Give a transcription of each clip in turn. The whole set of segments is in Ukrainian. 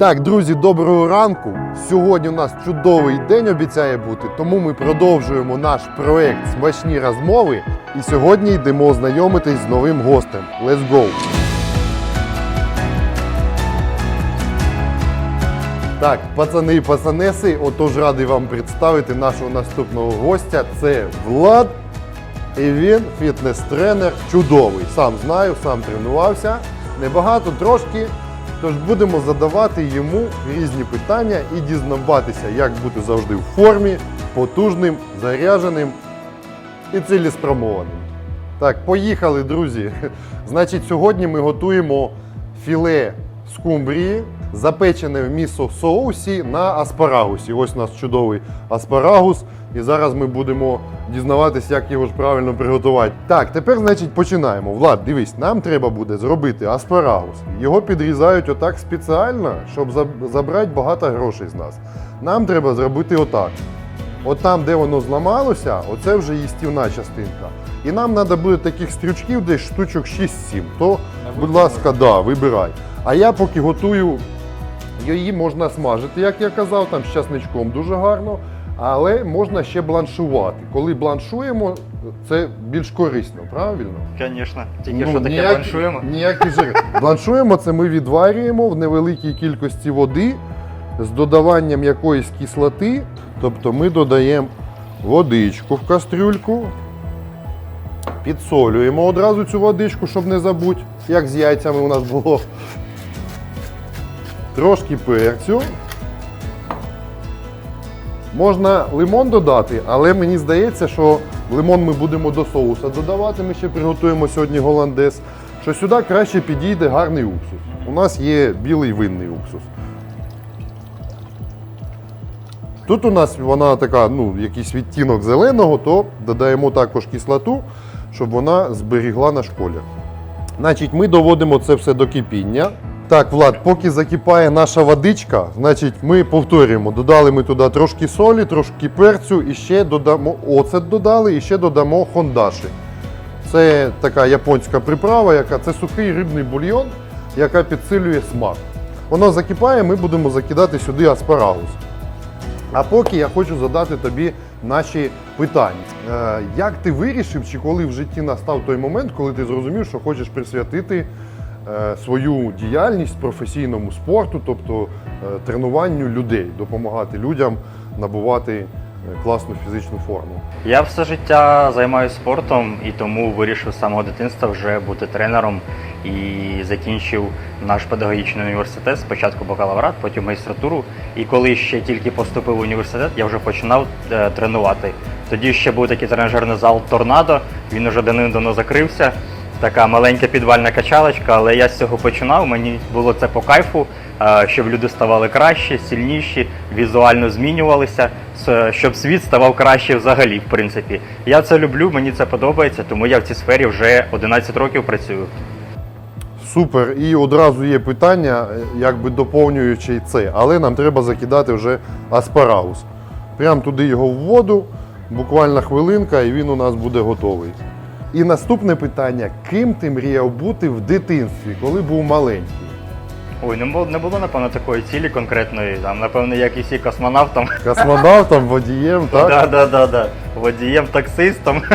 Так, друзі, доброго ранку. Сьогодні у нас чудовий день обіцяє бути, тому ми продовжуємо наш проект Смачні розмови. І сьогодні йдемо знайомитись з новим гостем. Let's go! Так, пацани і пацанеси, отож радий вам представити нашого наступного гостя. Це Влад. І він фітнес-тренер чудовий. Сам знаю, сам тренувався. Небагато трошки. Тож будемо задавати йому різні питання і дізнаватися, як бути завжди в формі, потужним, зарядженим і цілеспрямованим. Так, поїхали, друзі. Значить, сьогодні ми готуємо філе скумбрії, запечене в місо соусі на аспарагусі. Ось у нас чудовий аспарагус. І зараз ми будемо дізнаватися, як його ж правильно приготувати. Так, тепер, значить, починаємо. Влад, дивись, нам треба буде зробити аспарагус. Його підрізають отак спеціально, щоб забрати багато грошей з нас. Нам треба зробити отак. От там, де воно зламалося, оце вже їстівна частинка. І нам треба буде таких стрючків десь штучок 6-7. То, будь ласка, да, вибирай. А я поки готую, її можна смажити, як я казав, там з часничком дуже гарно. Але можна ще бланшувати. Коли бланшуємо, це більш корисно, правильно? Звісно, тільки Ну, що таке ніякі- бланшуємо. Ніякі жири. Бланшуємо це ми відварюємо в невеликій кількості води з додаванням якоїсь кислоти. Тобто ми додаємо водичку в кастрюльку, підсолюємо одразу цю водичку, щоб не забути, як з яйцями у нас було. Трошки перцю. Можна лимон додати, але мені здається, що лимон ми будемо до соуса додавати. Ми ще приготуємо сьогодні голландез. Що сюди краще підійде гарний уксус. У нас є білий винний уксус. Тут у нас вона така, ну, якийсь відтінок зеленого, то додаємо також кислоту, щоб вона зберігла наш колір. Значить, ми доводимо це все до кипіння. Так, Влад, поки закипає наша водичка, значить, ми повторюємо, додали ми туди трошки солі, трошки перцю і ще додамо оцет додали і ще додамо хондаші. Це така японська приправа, яка це сухий рибний бульйон, яка підсилює смак. Воно закипає, ми будемо закидати сюди аспарагус. А поки я хочу задати тобі наші питання. Е, як ти вирішив, чи коли в житті настав той момент, коли ти зрозумів, що хочеш присвятити свою діяльність професійному спорту, тобто е, тренуванню людей, допомагати людям набувати е, класну фізичну форму? Я все життя займаюся спортом і тому вирішив з самого дитинства вже бути тренером і закінчив наш педагогічний університет. Спочатку бакалаврат, потім магістратуру. І коли ще тільки поступив в університет, я вже починав е, тренувати. Тоді ще був такий тренажерний зал Торнадо. Він уже давним-давно закрився. Така маленька підвальна качалочка, але я з цього починав. Мені було це по кайфу, е, щоб люди ставали кращі, сильніші, візуально змінювалися, щоб світ ставав краще взагалі, в принципі. Я це люблю, мені це подобається, тому я в цій сфері вже 11 років працюю. Супер. І одразу є питання, якби доповнюючи це, але нам треба закидати вже аспарагус. Прям туди його в воду, буквально хвилинка, і він у нас буде готовий. І наступне питання: ким ти мріяв бути в дитинстві, коли був маленький? Ой, не було, не було напевно такої цілі конкретної. Там, напевно, як і всі космонавтом. Космонавтом, водієм, так? Да, да, да, да. Водієм, таксистом.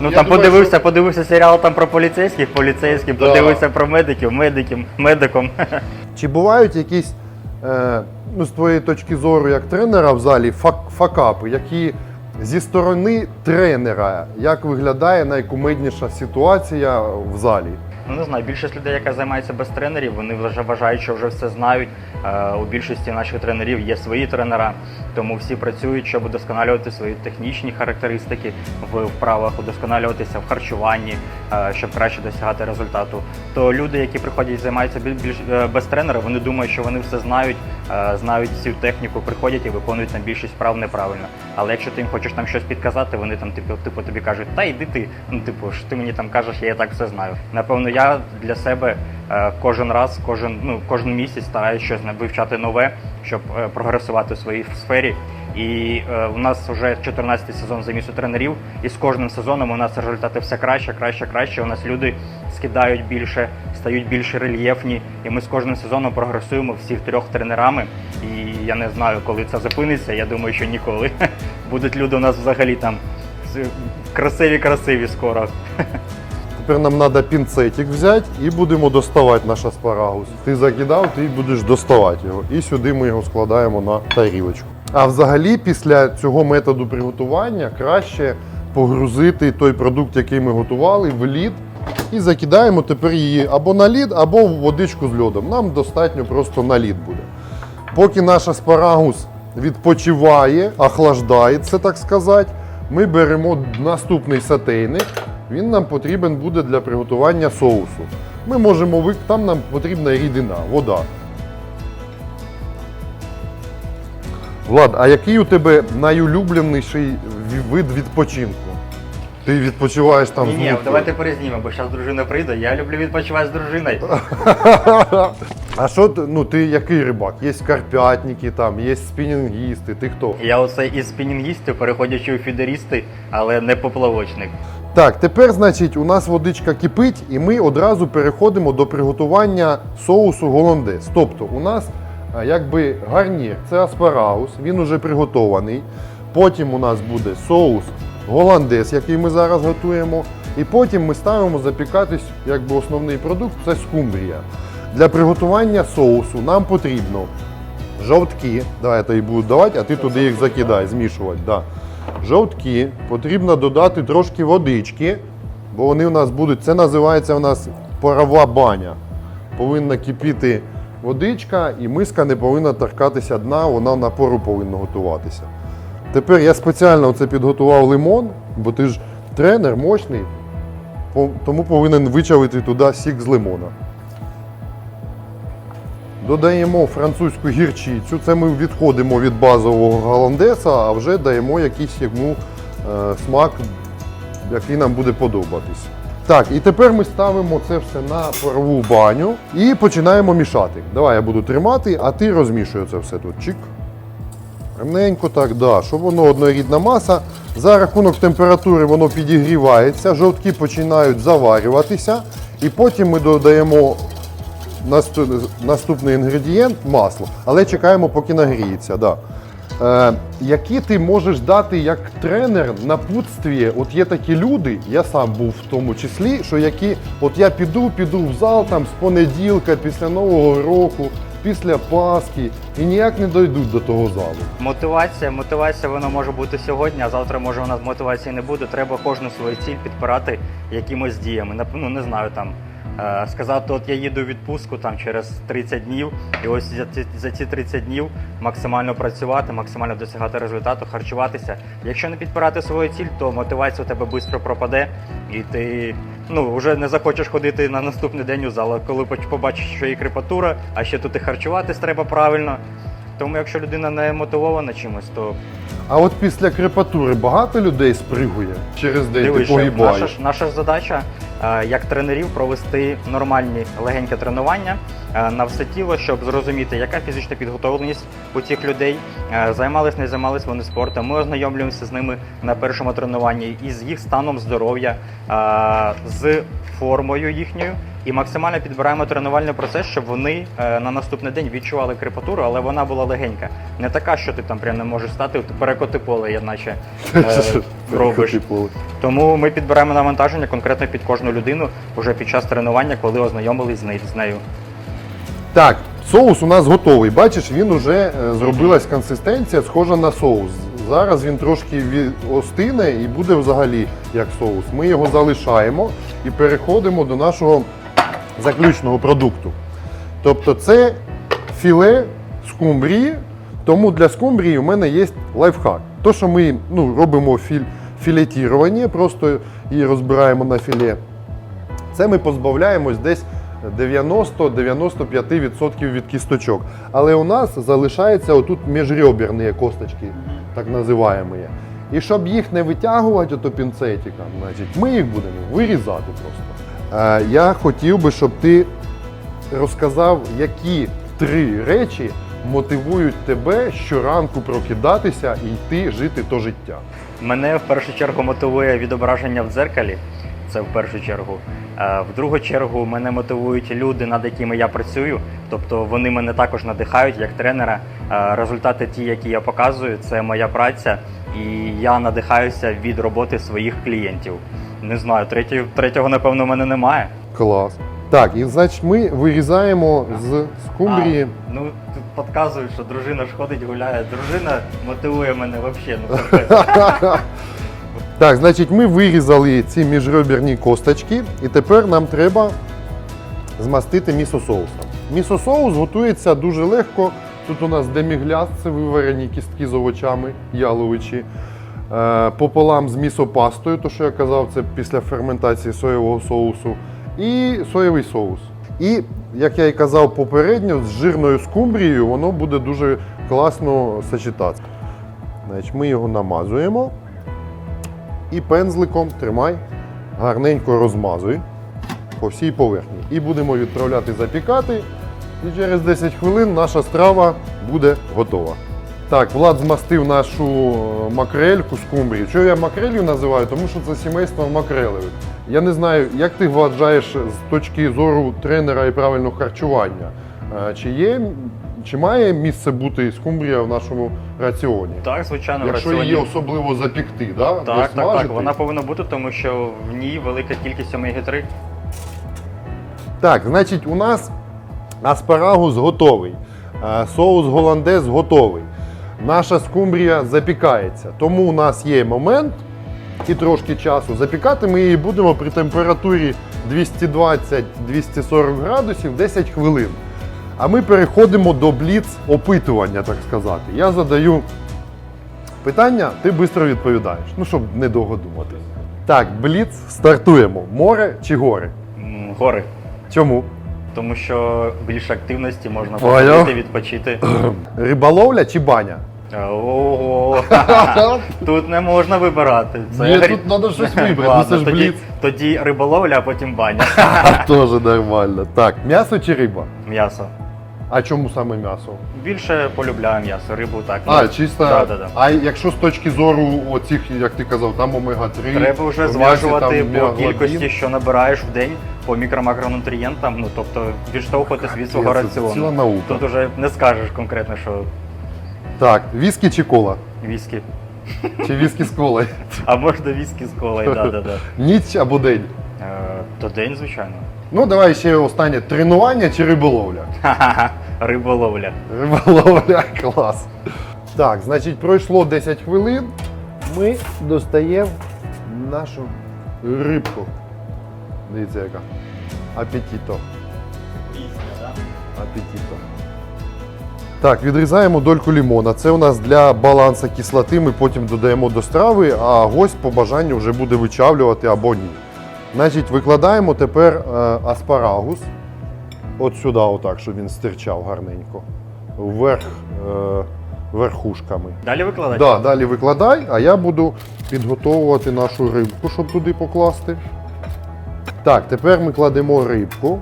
Ну Я там думаю, подивився, подивився серіал там про поліцейських, поліцейським, Да. подивився про медиків, медиків, медиком. Чи бувають якісь, е, ну, з твоєї точки зору, як тренера в залі, фак- факапи, які зі сторони тренера, як виглядає найкумедніша ситуація в залі? Ну не знаю, більшість людей, яка займається без тренерів, вони вже вважають, що вже все знають. Е, У більшості наших тренерів є свої тренера, тому всі працюють, щоб удосконалювати свої технічні характеристики в вправах, удосконалюватися в харчуванні, е, щоб краще досягати результату. То люди, які приходять і займаються біль- більш е, без тренера, вони думають, що вони все знають, знають всю техніку, приходять і виконують там більшість вправ неправильно. Але якщо ти їм хочеш там щось підказати, вони там типу, типу тобі кажуть, та йди ти. Ну, типу, що ти мені там кажеш, я так все знаю. Напевно, я для себе е, кожен раз, кожен, ну, кожен місяць стараюсь щось вивчати нове, щоб е, прогресувати в своїй сфері. І е, у нас вже 14-й сезон замісу тренерів, і з кожним сезоном у нас результати все краще, краще, краще. У нас люди скидають більше, стають більш рельєфні, і ми з кожним сезоном прогресуємо всіх трьох тренерами. І я не знаю, коли це зупиниться. Я думаю, що ніколи. Будуть люди у нас взагалі там красиві, красиві скоро. Тепер нам треба пінцетик взяти і будемо доставати наш аспарагус. Ти закидав, ти будеш доставати його. І сюди ми його складаємо на тарілочку. А взагалі, після цього методу приготування краще погрузити той продукт, який ми готували, в лід. І закидаємо тепер її або на лід, або в водичку з льодом. Нам достатньо просто на лід буде. Поки наш аспарагус відпочиває, охлаждається, так сказати, ми беремо наступний сатейник. Він нам потрібен буде для приготування соусу. Ми можемо вик... там нам потрібна рідина, вода. Влад, а який у тебе найулюбленіший вид відпочинку? Ти відпочиваєш там Ні, з ні, давайте перезнімемо, бо зараз дружина прийде. Я люблю відпочивати з дружиною. А що ну ти який рибак? Є карпятники, там, є спінінгісти, ти хто? Я оце із спінінгістів, переходячи у фідерісти, але не поплавочник. Так, тепер, значить, у нас водичка кипить, і ми одразу переходимо до приготування соусу голландез. Тобто, у нас якби гарнір, це аспарагус, він уже приготований. Потім у нас буде соус голландез, який ми зараз готуємо. І потім ми ставимо запікатись, якби основний продукт це скумбрія. Для приготування соусу нам потрібно жовтки. Давай я тобі буду давати, а ти туди їх закидай, змішувати. Да. Жовтки. Потрібно додати трошки водички, бо вони у нас будуть. Це називається у нас парова баня. Повинна кипіти водичка, і миска не повинна торкатися дна, вона на пору повинна готуватися. Тепер я спеціально це підготував лимон, бо ти ж тренер мощний, тому повинен вичавити туди сік з лимона. Додаємо французьку гірчицю. Це ми відходимо від базового голландеса, а вже даємо якийсь йому е, смак, який нам буде подобатись. Так, і тепер ми ставимо це все на парову баню і починаємо мішати. Давай я буду тримати, а ти розмішуй це все тут. Чик. Ремненько так, да, щоб воно однорідна маса. За рахунок температури воно підігрівається, жовтки починають заварюватися, і потім ми додаємо наступний інгредієнт масло, але чекаємо, поки нагріється. Да. Е, які ти можеш дати як тренер напутстві? От є такі люди, я сам був в тому числі, що які, от я піду, піду в зал там з понеділка, після Нового року, після Пасхи, і ніяк не дойдуть до того залу. Мотивація, мотивація вона може бути сьогодні, а завтра може у нас мотивації не буде. Треба кожну свою ціль підпирати якимось діями. Ну не знаю там. Е, Сказати, от я їду в відпустку там через 30 днів, і ось за ці, за ці 30 днів максимально працювати, максимально досягати результату, харчуватися. Якщо не підпирати свою ціль, то мотивація у тебе швидко пропаде, і ти ну вже не захочеш ходити на наступний день у зал. Коли побачиш, що є крепатура, а ще тут і харчуватись треба правильно. Тому якщо людина не мотивована чимось, то А от після крепатури багато людей спригує через день, дивись, ти погибаєш. наша, наша задача як тренерів провести нормальні легенькі тренування е, на все тіло, щоб зрозуміти, яка фізична підготовленість у цих людей. Е, Займались, не займались вони спортом. Ми ознайомлюємося з ними на першому тренуванні і з їх станом здоров'я, е, з формою їхньою. І максимально підбираємо тренувальний процес, щоб вони е, на наступний день відчували крепатуру, але вона була легенька. Не така, що ти там прям не можеш стати, от перекоти поле, я наче е, робиш. Тому ми підбираємо навантаження конкретно під кожну людину вже під час тренування, коли ознайомились з нею- Так, соус у нас готовий. Бачиш, він вже е, зробилась консистенція, схожа на соус. Зараз він трошки остине і буде взагалі як соус. Ми його залишаємо і переходимо до нашого заключного продукту. Тобто це філе скумбрії. Тому для скумбрії у мене є лайфхак. То, що ми ну, робимо філетірування, просто її розбираємо на філе. Це ми позбавляємось десь 90-95% від кісточок. Але у нас залишається отут міжреберні косточки, так називаємо. І щоб їх не витягувати ото пінцетиком, значить, ми їх будемо вирізати просто. Е, я хотів би, щоб ти розказав, які три речі мотивують тебе щоранку прокидатися і йти жити то життя? Мене в першу чергу мотивує відображення в дзеркалі. Це в першу чергу. Е, В другу чергу мене мотивують люди, над якими я працюю. Тобто вони мене також надихають як тренера. Е, Результати, ті, які я показую, це моя праця, і я надихаюся від роботи своїх клієнтів. Не знаю, третього, третього напевно, в мене немає. Клас. Так, і значить ми вирізаємо з скумбрії. А, ну тут підказують, що дружина ж ходить, гуляє. Дружина мотивує мене взагалі. Ну, капець. Так, значить, ми вирізали ці міжреберні косточки, і тепер нам треба змастити місосоусом. Місосоус готується дуже легко. Тут у нас демігляс, це виварені кістки з овочами, яловичі. Е, пополам з місопастою, то що я казав, це після ферментації соєвого соусу, і соєвий соус. І, як я і казав попередньо, з жирною скумбрією воно буде дуже класно сочетатися. Значить, ми його намазуємо і пензликом тримай, гарненько розмазуй по всій поверхні. І будемо відправляти запікати. І через 10 хвилин наша страва буде готова. Так, Влад змастив нашу е, макрельку скумбрію. Чого я макрелью називаю? Тому що це сімейство макрелевих. Я не знаю, як ти вважаєш з точки зору тренера і правильного харчування. Е, Чи є, чи має місце бути скумбрія в нашому раціоні? Так, звичайно, в Якщо раціоні. її особливо запікти, да? Так, так, так. Вона повинна бути, тому що в ній велика кількість омеги-3. Так, значить, у нас аспарагус готовий, е, соус голландез готовий. Наша скумбрія запікається. Тому у нас є момент і трошки часу. Запікати ми її будемо при температурі 220-240 градусів 10 хвилин. А ми переходимо до бліц опитування, так сказати. Я задаю питання, ти швидко відповідаєш. Ну, щоб недовго думати. Так, бліц, стартуємо. Море чи гори? М, Гори. Чому? Тому що більше активності можна Поняв. походити, відпочити. Риболовля чи баня? Ого. Тут не можна вибирати. Це Ні, тут треба щось вибрати, Ладно, ну це ж тоді, бліц. тоді риболовля, а потім баня. Тоже нормально. Так, м'ясо чи риба? М'ясо. А чому саме м'ясо? Більше полюбляю м'ясо, рибу так. А, ну, чисто. Да, да, да. А якщо з точки зору оцих, як ти казав, там омега-3. Треба вже м'ясі зважувати там по кількості, що набираєш в день по мікро-макронутрієнтам, ну тобто відштовхуватись від свого це раціону. ціла наука. Тут уже не скажеш конкретно, що Так, віскі чи кола? віскі. Чи віскі з колою? А можна віскі з колою, да, да, да. Ніч або день? Е, То день, звичайно. Ну, давай ще останнє. Тренування чи риболовля? Ха-ха-ха. Риболовля. Риболовля, клас. Так, значить, пройшло 10 хвилин. Ми достаємо нашу рибку. Дивіться, яка. Апетіто. Апетіто. Так, відрізаємо дольку лімона. Це у нас для балансу кислоти. Ми потім додаємо до страви, а гость по бажанню вже буде вичавлювати або ні. Значить, викладаємо тепер е, аспарагус. От сюди, отак, щоб він стирчав гарненько. Вверх е, верхушками. Далі викладати? Да, далі викладай, а я буду підготовувати нашу рибку, щоб туди покласти. Так, тепер ми кладемо рибку.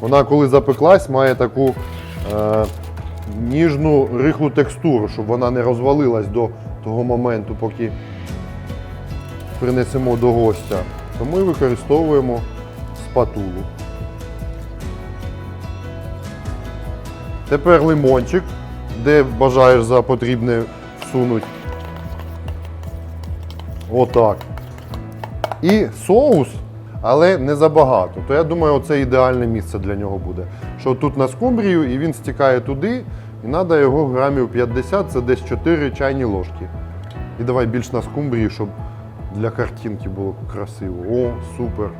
Вона, коли запеклась, має таку е, ніжну рихлу текстуру, щоб вона не розвалилась до того моменту, поки принесемо до гостя. То ми використовуємо спатулу. Тепер лимончик, де бажаєш за потрібне всунуть. Отак. І соус, але не забагато. То я думаю, це ідеальне місце для нього буде. Що тут на скумбрію і він стікає туди, і треба його грамів 50, це десь 4 чайні ложки. І давай більш на скумбрії, щоб для картинки було красиво. О, супер.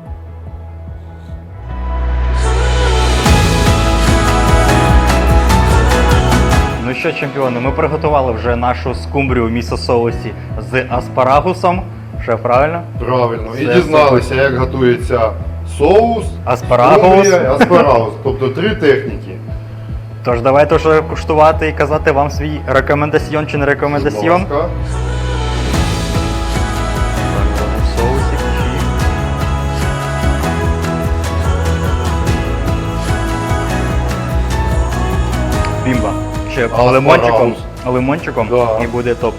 Ну що, чемпіони, ми приготували вже нашу скумбрію в місо-соусі з аспарагусом. Все правильно? Правильно. І дізналися, як готується соус, Аспарагус. скумбрія і аспарагус. Тобто три техніки. Тож давайте вже куштувати і казати вам свій рекомендаціон чи не рекомендаціон. бімба. Ще А лимончиком, лимончиком Да. і буде топ.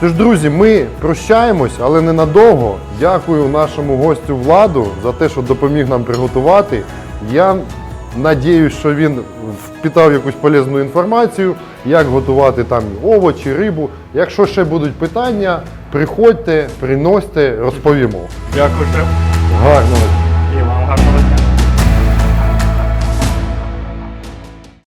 Тож, друзі, ми прощаємось, але ненадовго. Дякую нашому гостю Владу за те, що допоміг нам приготувати. Я надіюсь, що він впитав якусь полезну інформацію, як готувати там овочі, рибу. Якщо ще будуть питання, приходьте, приносьте, розповімо. Дякую, гарного